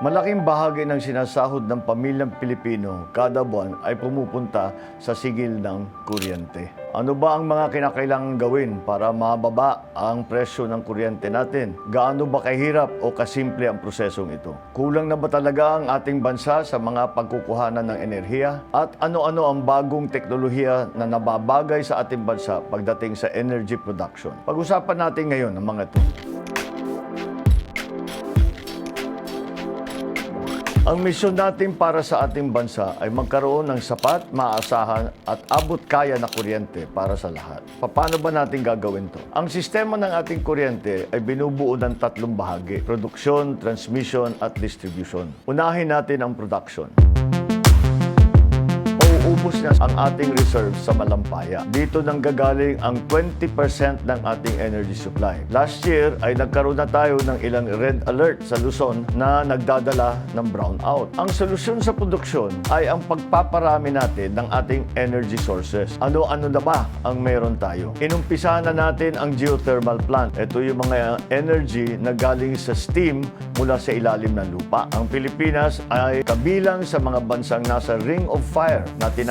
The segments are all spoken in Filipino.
Malaking bahagi ng sinasahod ng pamilyang Pilipino kada buwan ay pumupunta sa sigil ng kuryente. Ano ba ang mga kinakailangan gawin para mababa ang presyo ng kuryente natin? Gaano ba kahirap o kasimple ang prosesong ito? Kulang na ba talaga ang ating bansa sa mga pagkukuhanan ng enerhiya? At ano-ano ang bagong teknolohiya na nababagay sa ating bansa pagdating sa energy production? Pag-usapan natin ngayon ang mga ito. Ang misyon natin para sa ating bansa ay magkaroon ng sapat, maasahan at abot kaya na kuryente para sa lahat. Paano ba natin gagawin to? Ang sistema ng ating kuryente ay binubuo ng tatlong bahagi, produksyon, transmission at distribution. Unahin natin ang production mauubos na ang ating reserve sa Malampaya. Dito nang gagaling ang 20% ng ating energy supply. Last year ay nagkaroon na tayo ng ilang red alert sa Luzon na nagdadala ng brownout. Ang solusyon sa produksyon ay ang pagpaparami natin ng ating energy sources. Ano-ano na ba ang meron tayo? Inumpisahan na natin ang geothermal plant. Ito yung mga energy na galing sa steam mula sa ilalim ng lupa. Ang Pilipinas ay kabilang sa mga bansang nasa Ring of Fire na tinatawag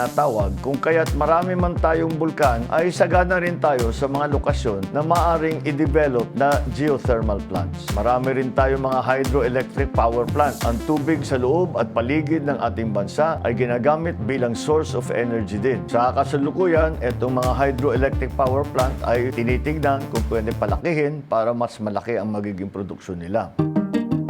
kung kaya't marami man tayong bulkan ay sagana rin tayo sa mga lokasyon na maaring i-develop na geothermal plants. Marami rin tayong mga hydroelectric power plants. Ang tubig sa loob at paligid ng ating bansa ay ginagamit bilang source of energy din. Sa kasalukuyan, itong mga hydroelectric power plant ay tinitignan kung pwede palakihin para mas malaki ang magiging produksyon nila.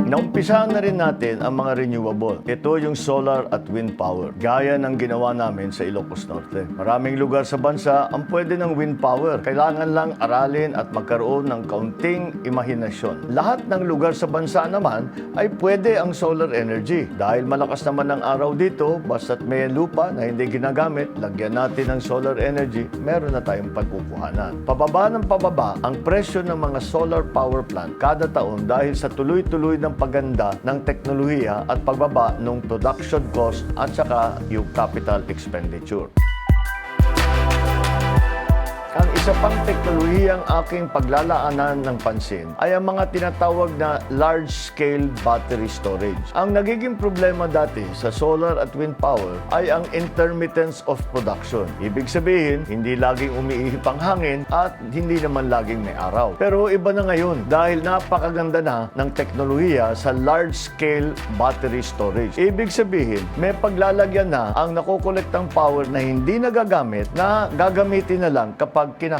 Naumpisahan na rin natin ang mga renewable. Ito yung solar at wind power, gaya ng ginawa namin sa Ilocos Norte. Maraming lugar sa bansa ang pwede ng wind power. Kailangan lang aralin at magkaroon ng kaunting imahinasyon. Lahat ng lugar sa bansa naman ay pwede ang solar energy. Dahil malakas naman ang araw dito, basta't may lupa na hindi ginagamit, lagyan natin ng solar energy, meron na tayong pagkukuhanan. Pababa ng pababa ang presyo ng mga solar power plant kada taon dahil sa tuloy-tuloy ng paganda ng teknolohiya at pagbaba ng production cost at saka yung capital expenditure. Isa pang teknolohiyang aking paglalaanan ng pansin ay ang mga tinatawag na large-scale battery storage. Ang nagiging problema dati sa solar at wind power ay ang intermittence of production. Ibig sabihin, hindi laging umiihip ang hangin at hindi naman laging may araw. Pero iba na ngayon dahil napakaganda na ng teknolohiya sa large-scale battery storage. Ibig sabihin, may paglalagyan na ang nakukolektang power na hindi nagagamit na gagamitin na lang kapag kinakailangan.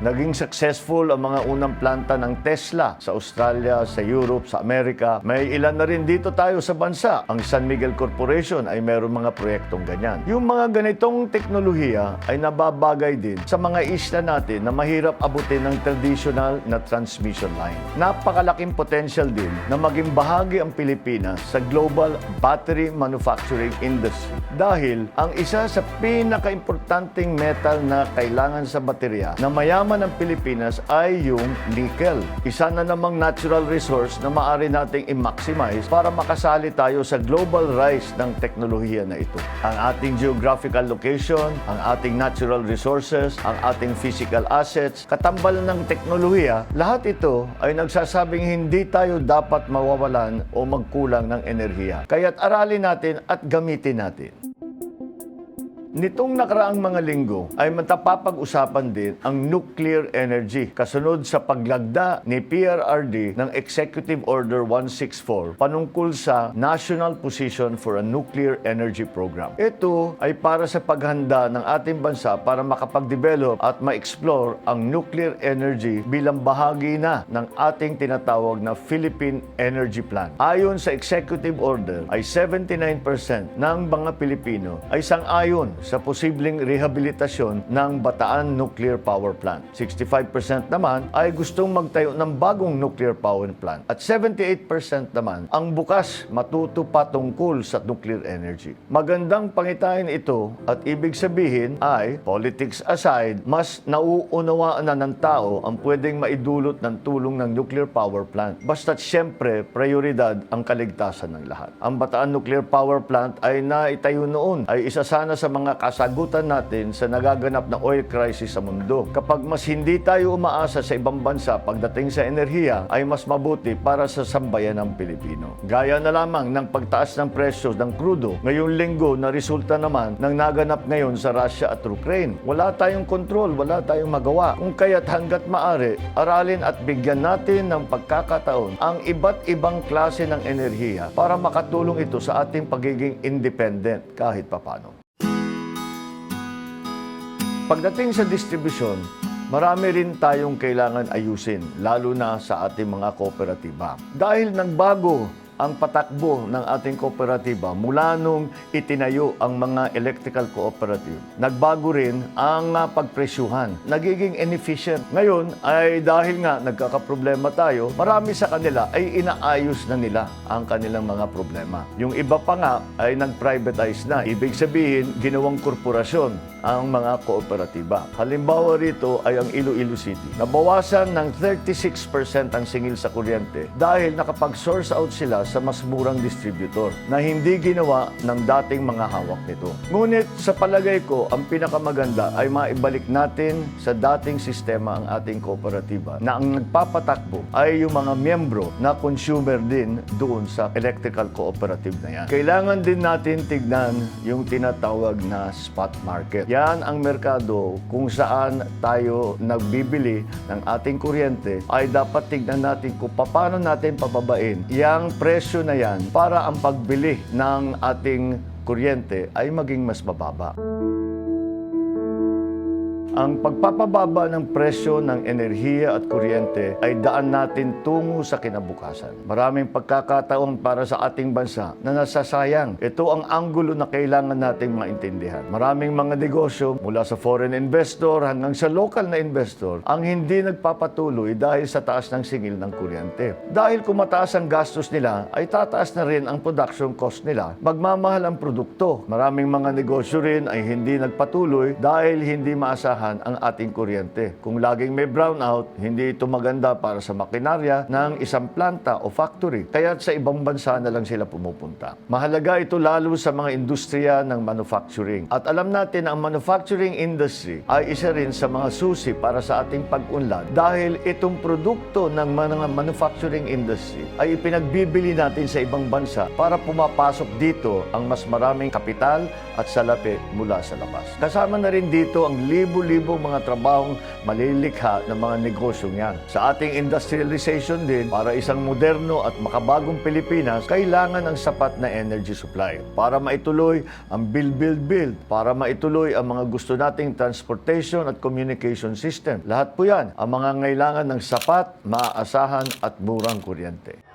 Naging successful ang mga unang planta ng Tesla sa Australia, sa Europe, sa Amerika. May ilan na rin dito tayo sa bansa. Ang San Miguel Corporation ay mayroong mga proyektong ganyan. Yung mga ganitong teknolohiya ay nababagay din sa mga isla natin na mahirap abutin ng traditional na transmission line. Napakalaking potential din na maging bahagi ang Pilipinas sa global battery manufacturing industry dahil ang isa sa pinaka-importanting metal na kailangan sa baterya na mayaman ng Pilipinas ay yung nickel. Isa na namang natural resource na maaari nating i-maximize para makasali tayo sa global rise ng teknolohiya na ito. Ang ating geographical location, ang ating natural resources, ang ating physical assets, katambalan ng teknolohiya, lahat ito ay nagsasabing hindi tayo dapat mawawalan o magkulang ng enerhiya. Kaya't aralin natin at gamitin natin. Nitong nakaraang mga linggo ay matapapag-usapan din ang nuclear energy kasunod sa paglagda ni PRRD ng Executive Order 164 panungkol sa National Position for a Nuclear Energy Program. Ito ay para sa paghanda ng ating bansa para makapag-develop at ma-explore ang nuclear energy bilang bahagi na ng ating tinatawag na Philippine Energy Plan. Ayon sa Executive Order ay 79% ng mga Pilipino ay sang-ayon sa posibleng rehabilitasyon ng Bataan Nuclear Power Plant. 65% naman ay gustong magtayo ng bagong nuclear power plant. At 78% naman ang bukas matuto patungkol sa nuclear energy. Magandang pangitain ito at ibig sabihin ay, politics aside, mas nauunawaan na ng tao ang pwedeng maidulot ng tulong ng nuclear power plant. Basta't siyempre, prioridad ang kaligtasan ng lahat. Ang Bataan Nuclear Power Plant ay naitayo noon ay isa sana sa mga mga kasagutan natin sa nagaganap na oil crisis sa mundo. Kapag mas hindi tayo umaasa sa ibang bansa pagdating sa enerhiya, ay mas mabuti para sa sambayan ng Pilipino. Gaya na lamang ng pagtaas ng presyo ng krudo ngayong linggo na resulta naman ng naganap ngayon sa Russia at Ukraine. Wala tayong kontrol, wala tayong magawa. Kung kaya't hanggat maari, aralin at bigyan natin ng pagkakataon ang iba't ibang klase ng enerhiya para makatulong ito sa ating pagiging independent kahit papano. Pagdating sa distribusyon, marami rin tayong kailangan ayusin, lalo na sa ating mga kooperatiba. Dahil nagbago ang patakbo ng ating kooperatiba mula nung itinayo ang mga electrical cooperative. Nagbago rin ang ah, pagpresyuhan. Nagiging inefficient. Ngayon ay dahil nga nagkakaproblema tayo, marami sa kanila ay inaayos na nila ang kanilang mga problema. Yung iba pa nga ay nag-privatize na. Ibig sabihin, ginawang korporasyon ang mga kooperatiba. Halimbawa rito ay ang Iloilo City. Nabawasan ng 36% ang singil sa kuryente dahil nakapag-source out sila sa mas murang distributor na hindi ginawa ng dating mga hawak nito. Ngunit sa palagay ko, ang pinakamaganda ay maibalik natin sa dating sistema ang ating kooperatiba na ang nagpapatakbo ay yung mga miyembro na consumer din doon sa electrical cooperative na yan. Kailangan din natin tignan yung tinatawag na spot market. Yan ang merkado kung saan tayo nagbibili ng ating kuryente ay dapat tignan natin kung paano natin pababain yung presyo na yan para ang pagbili ng ating kuryente ay maging mas mababa. Ang pagpapababa ng presyo ng enerhiya at kuryente ay daan natin tungo sa kinabukasan. Maraming pagkakataon para sa ating bansa na nasasayang. Ito ang anggulo na kailangan nating maintindihan. Maraming mga negosyo mula sa foreign investor hanggang sa local na investor ang hindi nagpapatuloy dahil sa taas ng singil ng kuryente. Dahil kung mataas ang gastos nila, ay tataas na rin ang production cost nila. Magmamahal ang produkto. Maraming mga negosyo rin ay hindi nagpatuloy dahil hindi maasahan ang ating kuryente. Kung laging may brownout, hindi ito maganda para sa makinarya ng isang planta o factory. Kaya sa ibang bansa na lang sila pumupunta. Mahalaga ito lalo sa mga industriya ng manufacturing. At alam natin na ang manufacturing industry ay isa rin sa mga susi para sa ating pag-unlad dahil itong produkto ng mga manufacturing industry ay ipinagbibili natin sa ibang bansa para pumapasok dito ang mas maraming kapital at salapi mula sa labas. Kasama na rin dito ang libo-libong mga trabahong malilikha ng mga negosyong yan. Sa ating industrialization din, para isang moderno at makabagong Pilipinas, kailangan ng sapat na energy supply para maituloy ang build, build, build, para maituloy ang mga gusto nating transportation at communication system. Lahat po yan ang mga ngailangan ng sapat, maaasahan at murang kuryente.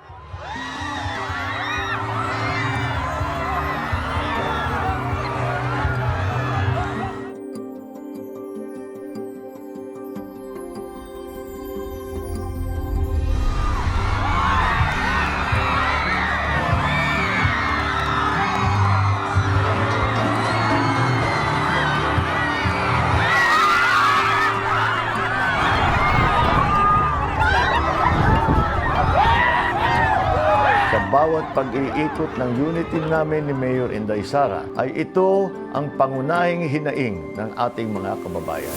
Pag-iikot ng unit team namin ni Mayor Inday Sara, ay ito ang pangunahing hinaing ng ating mga kababayan.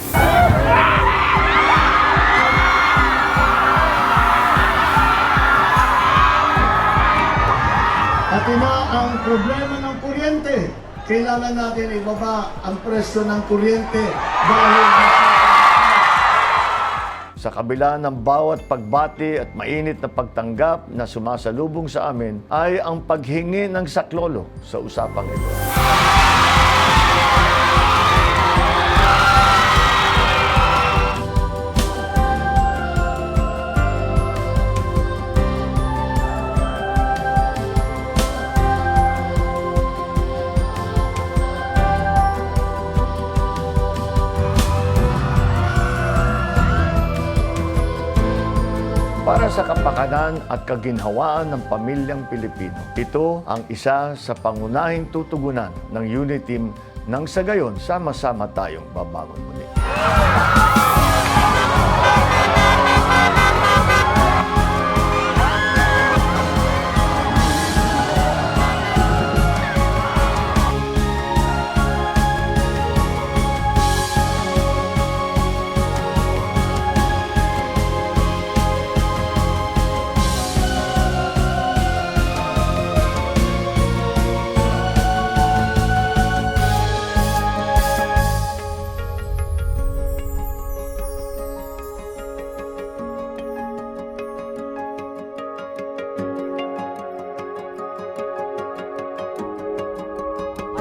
At ina ang problema ng kuryente. Kailangan natin ibaba ang presyo ng kuryente dahil sa kabila ng bawat pagbati at mainit na pagtanggap na sumasalubong sa amin ay ang paghingi ng saklolo sa usapang ito. Kapakanan at kaginhawaan ng pamilyang Pilipino. Ito ang isa sa pangunahing tutugunan ng unit team nang sa gayon sama-sama tayong babangon muli.